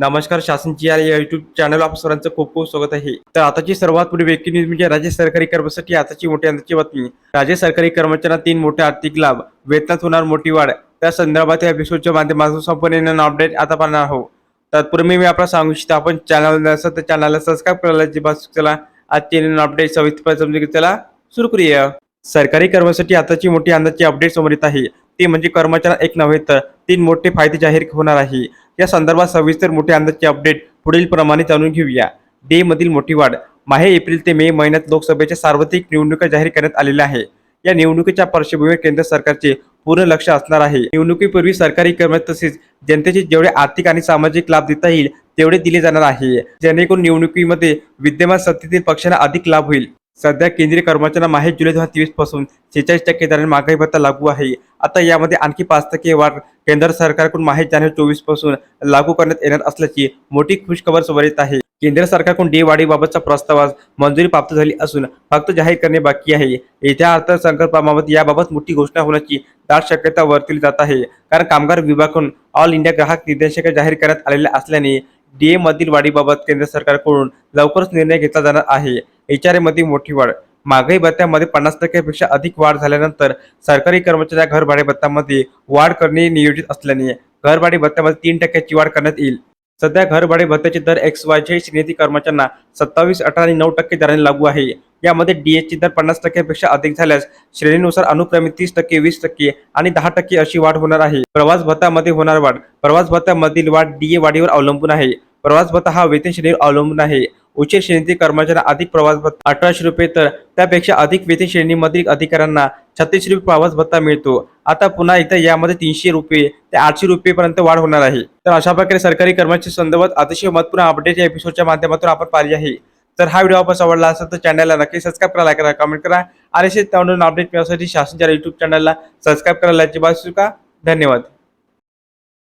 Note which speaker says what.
Speaker 1: नमस्कार शासनची या YouTube channel आप सर्वांचं खूप खूप स्वागत आहे. तर आताची सर्वात पुढे वेगळी न्यूज म्हणजे राज्य सरकारी कर्मचाऱ्यांसाठी आताची मोठी आनंदाची बातमी राज्य सरकारी कर्मचाऱ्यांना तीन मोठे आर्थिक लाभ वेतनात होणार मोठी वाढ. त्या संदर्भात या एपिसोडच्या माध्यमातून संपूर्ण अपडेट आता पाहणार आहोत. तत्पूर्वी मी आपल्याला सांगू इच्छितो आपण चॅनल नसेल तर चॅनलला सबस्क्राईब करायला जी बात चला. आजची अपडेट सविस्तर समजून चला सुरू करूया. सरकारी कर्मचाऱ्यांसाठी आताची मोठी आनंदाची अपडेट समोर येत आहे. ते म्हणजे कर्मचाऱ्यांना एक नव्हे तर तीन मोठे फायदे जाहीर होणार आहे. या संदर्भात सविस्तर मोठे अंदाजचे अपडेट पुढील प्रमाणे जाणून घेऊया. डे मधील मोठी वाढ माहे एप्रिल ते मे महिन्यात लोकसभेच्या सार्वत्रिक निवडणुका जाहीर करण्यात आलेल्या आहे. या निवडणुकीच्या पार्श्वभूमीवर केंद्र सरकारचे पूर्ण लक्ष असणार आहे. निवडणुकीपूर्वी सरकारी कर्मचारी तसेच जनतेचे जेवढे आर्थिक आणि सामाजिक लाभ देता येईल तेवढे दिले जाणार आहे. जेणेकरून निवडणुकीमध्ये विद्यमान सत्तेतील पक्षांना अधिक लाभ होईल. सध्या केंद्रीय कर्मचाऱ्यांना माहीत जुलै दोन हजार तेवीसपासून सेहेचाळीस टक्के दराने महागाई भत्ता लागू आहे. आता यामध्ये आणखी पाच टक्के वाढ केंद्र सरकारकडून माहीत जानेवारी चोवीसपासून लागू करण्यात येणार असल्याची मोठी खुशखबर समोर येत आहे. केंद्र सरकारकडून डे वाढीबाबतचा प्रस्तावास मंजुरी प्राप्त झाली असून फक्त जाहीर करणे बाकी आहे. येत्या अर्थसंकल्पाबाबत याबाबत मोठी घोषणा होण्याची दाट शक्यता वर्तली जात आहे. कारण कामगार विभागाकडून ऑल इंडिया ग्राहक निर्देशक जाहीर करण्यात आलेल्या असल्याने डीए मधील वाढीबाबत केंद्र सरकारकडून लवकरच निर्णय घेतला जाणार आहे. एचआरए मोठी वाढ. महागाई भत्त्यामध्ये पन्नास टक्क्यापेक्षा अधिक वाढ झाल्यानंतर सरकारी कर्मचाऱ्या घर भाडे भत्त्यामध्ये वाढ करणे नियोजित असल्याने घर भाडे भत्त्यामध्ये तीन टक्क्याची वाढ करण्यात येईल. सध्या घर भाडे भत्त्याचे दर एक्स वाय झेड श्रेणी कर्मचाऱ्यांना सत्तावीस अठरा आणि नऊ टक्के दराने लागू आहे. यामध्ये डीएची दर पन्नास टक्क्यापेक्षा अधिक झाल्यास श्रेणीनुसार अनुक्रमे तीस टक्के वीस टक्के आणि दहा टक्के अशी वाढ होणार आहे. प्रवास भत्त्यामध्ये होणार वाढ. प्रवास भत्त्यामधील वाढ डीए वाढीवर अवलंबून आहे. प्रवास भत्ता हा वेतन श्रेणीवर अवलंबून आहे. उच्च श्रेणीतील कर्मचाऱ्यांना अधिक प्रवास भत्ता अठराशे रुपये तर त्यापेक्षा अधिक वेतन श्रेणीमधील अधिकाऱ्यांना छत्तीस रुपये प्रवास भत्ता मिळतो. आता पुन्हा एकदा यामध्ये तीनशे रुपये ते आठशे रुपये पर्यंत वाढ होणार आहे. तर अशा प्रकारे सरकारी कर्मचारी संदर्भात अतिशय महत्त्वपूर्ण अपडेट या एपिसोडच्या माध्यमातून आपण पाहिली आहे. तर हा व्हिडिओ आपण आवडला असेल तर चॅनलला नक्की सबस्क्राईब करा लाईक करा कमेंट करा. आणि असेच त्यावरून अपडेट मिळवण्यासाठी शासनच्या युट्यूब चॅनलला सबस्क्राईब करायला अजिबात चुका धन्यवाद.